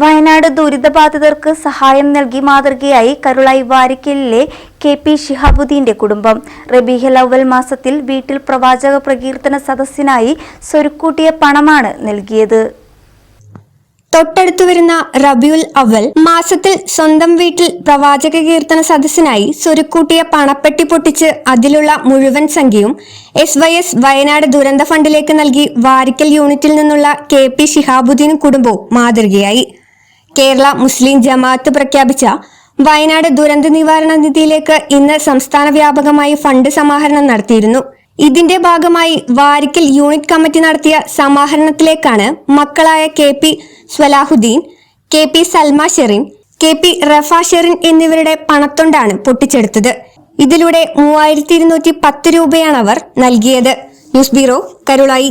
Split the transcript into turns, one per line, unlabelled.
വയനാട് ദുരിതബാധിതർക്ക് സഹായം നൽകി മാതൃകയായി കരുളായി വാരിക്കലിലെ കെ പി ഷിഹാബുദ്ദീന്റെ കുടുംബം. റബീഹൽ അവൽ മാസത്തിൽ വീട്ടിൽ പ്രവാചക പ്രകീർത്തന സദസ്സിനായി സ്വരുക്കൂട്ടിയ പണമാണ് നൽകിയത്.
തൊട്ടടുത്തു വരുന്ന റബിയുൽ അവൽ മാസത്തിൽ സ്വന്തം വീട്ടിൽ പ്രവാചക കീർത്തന സദസ്സിനായി സ്വരുക്കൂട്ടിയ പണപ്പെട്ടി പൊട്ടിച്ച് അതിലുള്ള മുഴുവൻ സംഖ്യയും എസ് വൈ എസ് വയനാട് ദുരന്ത ഫണ്ടിലേക്ക് നൽകി വാരിക്കൽ യൂണിറ്റിൽ നിന്നുള്ള കെ പി ഷിഹാബുദ്ദീൻ കുടുംബവും മാതൃകയായി. കേരള മുസ്ലിം ജമാഅത്ത് പ്രഖ്യാപിച്ച വയനാട് ദുരന്ത നിവാരണ നിധിയിലേക്ക് ഇന്ന് സംസ്ഥാന വ്യാപകമായി ഫണ്ട് സമാഹരണം നടത്തിയിരുന്നു. ഇതിന്റെ ഭാഗമായി വാരിക്കൽ യൂണിറ്റ് കമ്മിറ്റി നടത്തിയ സമാഹരണത്തിലേക്കാണ് മക്കളായ K P Swalahudheen K P Salma Sherin K P Rafa Sherin എന്നിവരുടെ പണത്തൊണ്ടാണ് പൊട്ടിച്ചെടുത്തത്. ഇതിലൂടെ മൂവായിരത്തി ഇരുന്നൂറ്റി പത്ത് രൂപയാണ് അവർ നൽകിയത്. News bureau Karulayi.